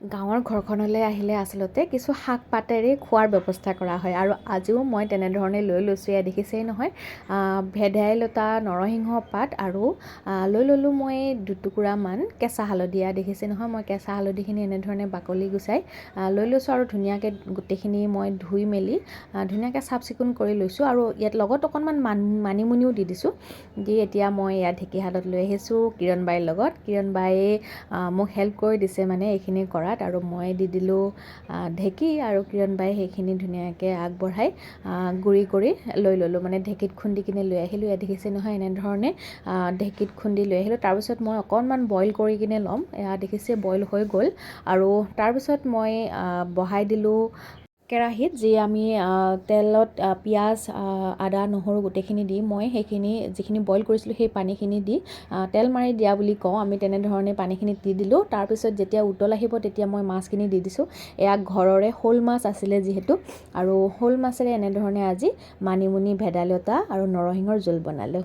গাঁৱৰ ঘৰখনলৈ আহিলে আচলতে কিছু শাক পাতেৰে খোৱাৰ ব্যৱস্থা কৰা হয়। আৰু আজিও মই তেনেধৰণে লৈ লৈছোঁ এয়া দেখিছেই নহয়। ভেদাইলতা নৰসিংহ পাত আৰু লৈ ল'লোঁ মই দুটুকুৰামান কেঁচা হালধি। এয়া দেখিছে নহয় মই কেঁচা হালধিখিনি এনেধৰণে বাকলি গুচাই লৈ লৈছোঁ আৰু ধুনীয়াকৈ গোটেইখিনি মই ধুই মেলি ধুনীয়াকৈ চাফ চিকুণ কৰি লৈছোঁ আৰু ইয়াত লগত অকণমান মান মানিমুনিও দি দিছোঁ। দি এতিয়া মই এয়া ঢেঁকীহালত লৈ আহিছোঁ কিৰণবাইৰ লগত। কিৰণবায়ে মোক হেল্প কৰি দিছে মানে এইখিনি কৰাত আৰু মই দি দিলোঁ ঢেঁকী আৰু কিৰণবাই সেইখিনি ধুনীয়াকৈ আগবঢ়াই গুড়ি কৰি লৈ ল'লোঁ। মানে ঢেঁকীত খুন্দি কিনে লৈ আহিলোঁ। ইয়াত দেখিছে নহয় এনেধৰণে ঢেঁকীত খুন্দি লৈ আহিলোঁ। তাৰপিছত মই অকণমান বইল কৰি কিনে ল'ম। দেখিছে বইল হৈ গ'ল। আৰু তাৰপিছত মই বহাই দিলোঁ কেৰাহীত যি আমি তেলত পিঁয়াজ আদা, নহৰু গোটেইখিনি দি মই সেইখিনি যিখিনি বইল কৰিছিলোঁ সেই পানীখিনি দি তেল মাৰি দিয়া বুলি কওঁ, আমি তেনেধৰণে পানীখিনি দি দিলোঁ। তাৰপিছত যেতিয়া উতল আহিব তেতিয়া মই মাছখিনি দি দিছোঁ। এয়া ঘৰৰে শ'ল মাছ আছিলে যিহেতু। আৰু শ'ল মাছেৰে এনেধৰণে আজি মানিমুনি, ভেদাইলতা আৰু নৰসিংহৰ জোল বনালোঁ।